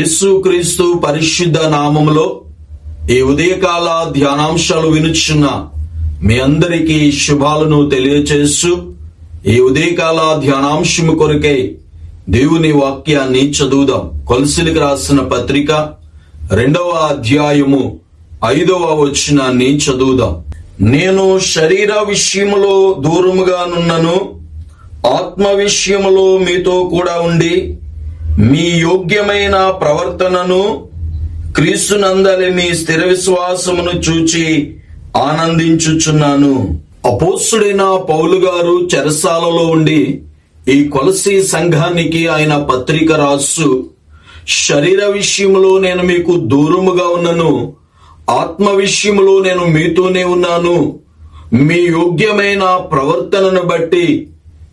యేసుక్రీస్తు పరిశుద్ధ నామములో ఈ ఉదయకాల ధ్యానాంశాలు వినుచున్న మీ అందరికీ శుభాలను తెలియచేస్తూ ఈ ఉదయకాల ధ్యానాంశము కొరకై దేవుని వాక్యాన్ని చదువుదాం. కొలసిలికి రాసిన పత్రిక రెండవ అధ్యాయము ఐదవ వచనాన్ని చదువుదాం. నేను శరీర విషయములో దూరముగానున్నను ఆత్మ విషయములో మీతో కూడా ఉండి మీ యోగ్యమైన ప్రవర్తనను క్రీస్తునందలి మీ స్థిర విశ్వాసమును చూచి ఆనందించుచున్నాను. అపోసుడైన పౌలు గారు చెరసాలలో ఉండి ఈ కొలసి సంఘానికి ఆయన పత్రిక రాసు శరీర విషయంలో నేను మీకు దూరముగా ఉన్నను ఆత్మ విషయంలో నేను మీతోనే ఉన్నాను. మీ యోగ్యమైన ప్రవర్తనను బట్టి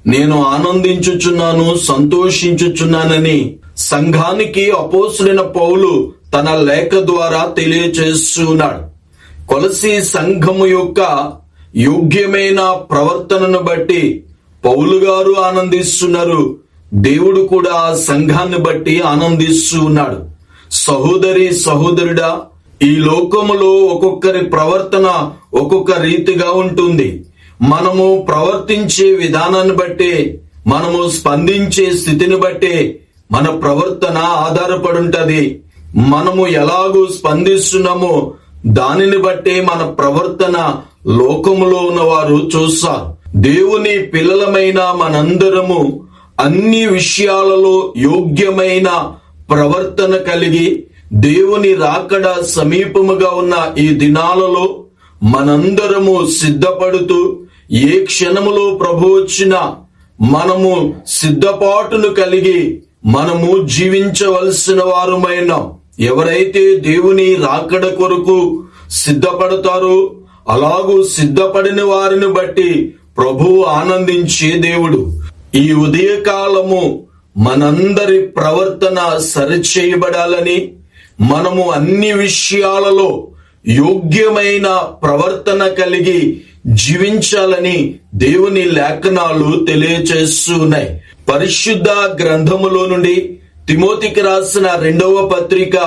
నేను ఆనందించుచున్నాను సంతోషించుచున్నానని సంఘానికి అపోసుడైన పౌలు తన లేఖ ద్వారా తెలియచేస్తున్నాడు. కొలసి సంఘము యొక్క యోగ్యమైన ప్రవర్తనను బట్టి పౌలు గారు ఆనందిస్తున్నారు. దేవుడు కూడా ఆ సంఘాన్ని బట్టి ఆనందిస్తూ ఉన్నాడు సహోదరి సహోదరుడా ఈ లోకములో ఒక్కొక్కరి ప్రవర్తన ఒక్కొక్క రీతిగా ఉంటుంది. మనము ప్రవర్తించే విధానాన్ని బట్టి మనము స్పందించే స్థితిని బట్టి మన ప్రవర్తన ఆధారపడి ఉంటది మనము ఎలాగూ స్పందిస్తున్నామో దానిని బట్టి మన ప్రవర్తన లోకములో ఉన్నవారు చూస్తారు దేవుని పిల్లలమైన మనందరము అన్ని విషయాలలో యోగ్యమైన ప్రవర్తన కలిగి దేవుని రాకడ సమీపముగా ఉన్న ఈ దినాలలో మనందరము సిద్ధపడుతూ ఏ క్షణములో ప్రభు వచ్చిన మనము సిద్ధపాటును కలిగి మనము జీవించవలసిన వారమైన ఎవరైతే దేవుని రాకడ కొరకు సిద్ధపడతారో అలాగూ సిద్ధపడిన వారిని బట్టి ప్రభు ఆనందించే దేవుడు. ఈ ఉదయకాలము మనందరి ప్రవర్తన సరిచేయబడాలని మనము అన్ని విషయాలలో యోగ్యమైన ప్రవర్తన కలిగి జీవించాలని దేవుని లేఖనాలు తెలియచేస్తున్నాయి. పరిశుద్ధ గ్రంథములో నుండి తిమోతికి రాసిన రెండవ పత్రిక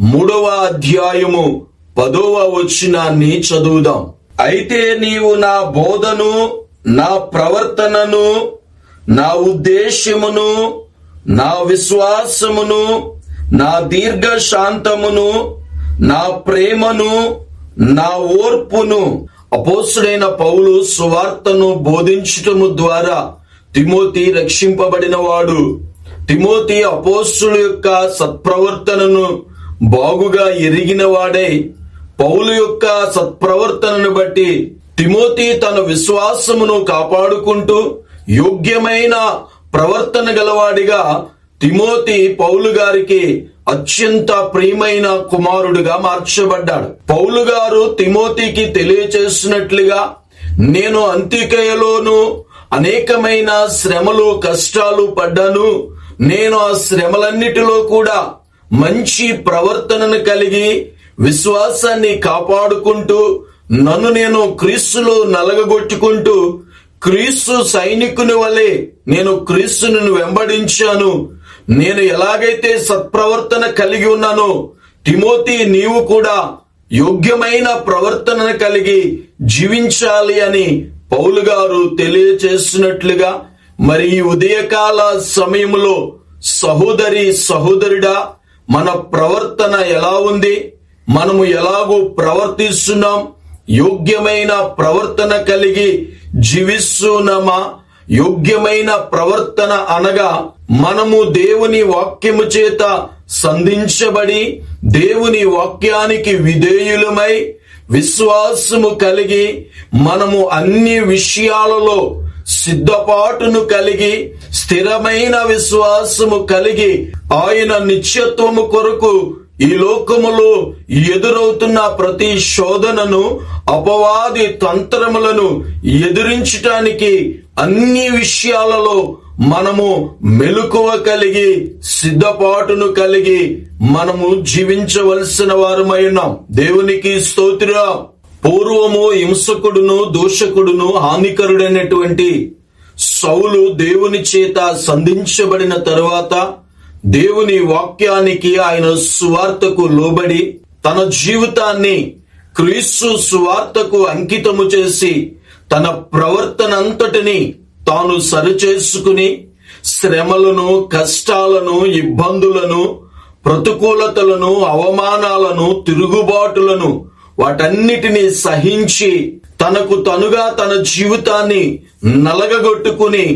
మూడవ అధ్యాయము పదవ వచనాన్ని చదువుదాం. అయితే నీవు నా బోధను నా ప్రవర్తనను నా ఉద్దేశ్యమును నా విశ్వాసమును నా దీర్ఘ శాంతమును నా ప్రేమను నా ఓర్పును అపోసుడైన పౌలు సువార్తను బోధించటము ద్వారా తిమోతి రక్షింపబడినవాడు. తిమోతి అపోస్తుల యొక్క సత్ప్రవర్తనను బాగుగా ఎరిగిన వాడై పౌలు యొక్క సత్ప్రవర్తనను బట్టి తిమోతి తన విశ్వాసమును కాపాడుకుంటూ యోగ్యమైన ప్రవర్తన గలవాడిగా తిమోతి పౌలు గారికి అత్యంత ప్రియమైన కుమారుడుగా మార్చబడ్డాడు. పౌలు గారు తిమోతికి తెలియచేసినట్లుగా నేను అంత్యకయలోను అనేకమైన శ్రమలు కష్టాలు పడ్డాను. నేను ఆ శ్రమలన్నిటిలో కూడా మంచి ప్రవర్తనను కలిగి విశ్వాసాన్ని కాపాడుకుంటూ నన్ను నేను క్రీస్తులో నలగగొట్టుకుంటూ క్రీస్తు సైనికుని వలె నేను క్రీస్తును వెంబడించాను. నేను ఎలాగైతే సత్ప్రవర్తన కలిగి ఉన్నానో తిమోతి నీవు కూడా యోగ్యమైన ప్రవర్తనను కలిగి జీవించాలి అని పౌలు గారు తెలియచేస్తున్నట్లుగా మరి ఈ ఉదయకాల సమయంలో సహోదరి సహోదరుడా మన ప్రవర్తన ఎలా ఉంది? మనము ఎలాగూ ప్రవర్తిస్తున్నాం? యోగ్యమైన ప్రవర్తన కలిగి జీవిస్తున్నామా? యోగ్యమైన ప్రవర్తన అనగా మనము దేవుని వాక్యము చేత సంధించబడి దేవుని వాక్యానికి విధేయులమై విశ్వాసము కలిగి మనము అన్ని విషయాలలో సిద్ధపాటును కలిగి స్థిరమైన విశ్వాసము కలిగి ఆయన నిత్యత్వము కొరకు ఈ లోకములో ఎదురవుతున్న ప్రతి శోధనను అపవాది తంత్రములను ఎదిరించటానికి అన్ని విషయాలలో మనము మెలకువ కలిగి సిద్ధపాటును కలిగి మనము జీవించవలసిన వారమై ఉన్నాం. దేవునికి స్తోత్ర పూర్వము హింసకుడును దూషకుడును హానికరుడైనటువంటి సౌలు దేవుని చేత సంధించబడిన తరువాత దేవుని వాక్యానికి ఆయన సువార్తకు లోబడి తన జీవితాన్ని క్రీస్తు సువార్తకు అంకితము చేసి తన ప్రవర్తన అంతటిని తాను సరిచేసుకుని శ్రమలను కష్టాలను ఇబ్బందులను ప్రతికూలతలను అవమానాలను తిరుగుబాటులను వాటన్నిటిని సహించి తనకు తనుగా తన జీవితాన్ని నలగగొట్టుకుని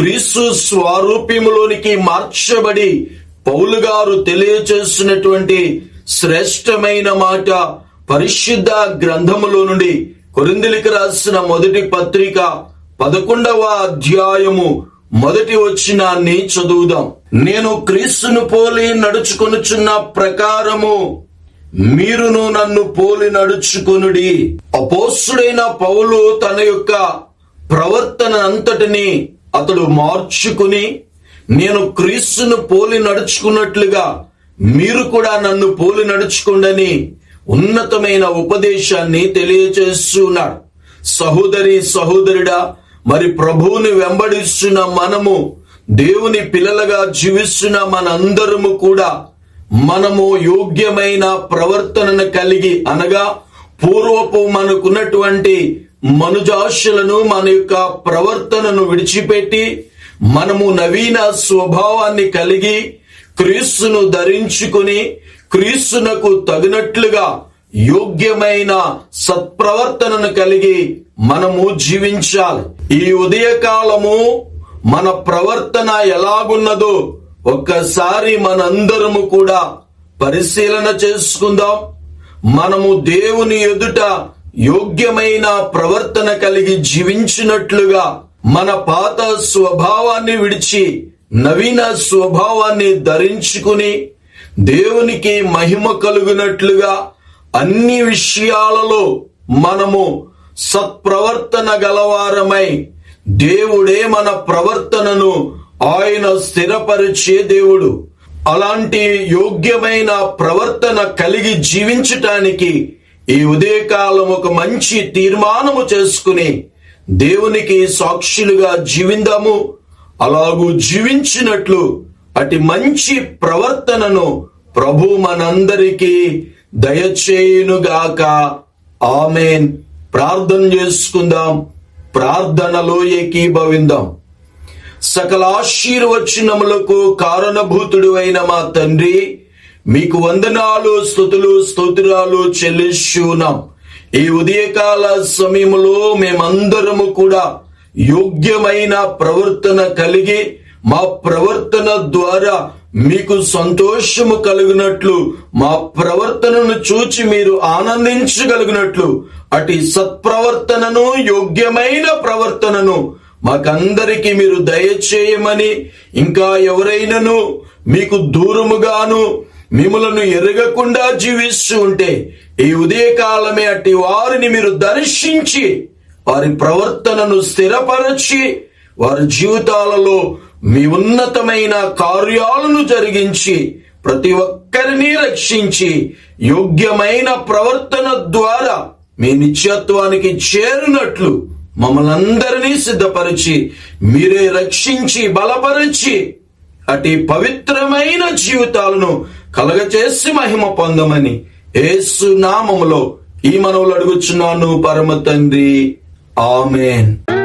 క్రీస్తు స్వారూప్యములోనికి మార్చబడి పౌలు గారు తెలియచేస్తున్నటువంటి శ్రేష్టమైన మాట పరిశుద్ధ గ్రంథములో నుండి కొరిందులకు రాసిన మొదటి పత్రిక పదకొండవ అధ్యాయము మొదటి వచ్చినాన్ని చదువుదాం. నేను క్రీస్తును పోలి నడుచుకొనుచున్న ప్రకారము మీరును నన్ను పోలి నడుచుకొనుడి. అపోస్తుడైన పౌలు తన యొక్క ప్రవర్తన అంతటిని అతడు మార్చుకుని నేను క్రీస్తును పోలి నడుచుకున్నట్లుగా మీరు కూడా నన్ను పోలి నడుచుకుండని ఉన్నతమైన ఉపదేశాన్ని తెలియచేస్తున్నాడు సహోదరి సహోదరుడా మరి ప్రభువుని వెంబడిస్తున్న మనము దేవుని పిల్లలుగా జీవిస్తున్న మనందరము కూడా మనము యోగ్యమైన ప్రవర్తనను కలిగి అనగా పూర్వపు మనకున్నటువంటి మనుజాశలను మన యొక్క ప్రవర్తనను విడిచిపెట్టి మనము నవీన స్వభావాన్ని కలిగి క్రీస్తును ధరించుకుని క్రీస్తునకు తగినట్లుగా యోగ్యమైన సత్ప్రవర్తనను కలిగి మనము జీవించాలి. ఈ ఉదయకాలము మన ప్రవర్తన ఎలాగున్నదో ఒక్కసారి మనందరము కూడా పరిశీలన చేసుకుందాం. మనము దేవుని ఎదుట యోగ్యమైన ప్రవర్తన కలిగి జీవించినట్లుగా మన పాత స్వభావాన్ని విడిచి నవీన స్వభావాన్ని ధరించుకుని దేవునికి మహిమ కలుగునట్లుగా అన్ని విషయాలలో మనము సత్ప్రవర్తన గలవారమై దేవుడే మన ప్రవర్తనను ఆయన స్థిరపరిచే దేవుడు. అలాంటి యోగ్యమైన ప్రవర్తన కలిగి జీవించటానికి ఈ ఉదయకాలం ఒక మంచి తీర్మానము చేసుకుని దేవునికి సాక్షులుగా జీవిందాము. అలాగూ జీవించినట్లు అటు మంచి ప్రవర్తనను ప్రభు మనందరికీ దయచేయునుగాక. ఆమెన్. ప్రార్థన చేసుకుందాం. ప్రార్థనలో ఏకీభవిందాం. సకల ఆశీర్వచనములకు కారణభూతుడు అయిన మా తండ్రి మీకు వందనాలు స్థుతులు స్తోత్రాలు చెల్లిస్తున్నాం ఈ ఉదయకాల సమయంలో మేమందరము కూడా యోగ్యమైన ప్రవర్తన కలిగి మా ప్రవర్తన ద్వారా మీకు సంతోషము కలిగినట్లు మా ప్రవర్తనను చూచి మీరు ఆనందించగలిగినట్లు అటు సత్ప్రవర్తనను యోగ్యమైన ప్రవర్తనను మాకందరికీ మీరు దయచేయమని ఇంకా ఎవరైనాను మీకు దూరముగాను మిమ్మలను ఎరగకుండా జీవిస్తూ ఉంటే ఈ ఉదయకాలమే అట్టి వారిని మీరు దర్శించి వారి ప్రవర్తనను స్థిరపరచి వారి జీవితాలలో మీ ఉన్నతమైన కార్యాలను జరిగించి ప్రతి ఒక్కరిని రక్షించి యోగ్యమైన ప్రవర్తన ద్వారా మీ నిత్యత్వానికి చేరినట్లు మమ్మల్ని అందరినీ సిద్ధపరిచి మీరే రక్షించి బలపరిచి అటి పవిత్రమైన జీవితాలను కలగచేసి మహిమ పొందమని ఏసు నామములో ఈ మనవులు అడుగుచున్నాను పరమ తండ్రి. ఆమెన్.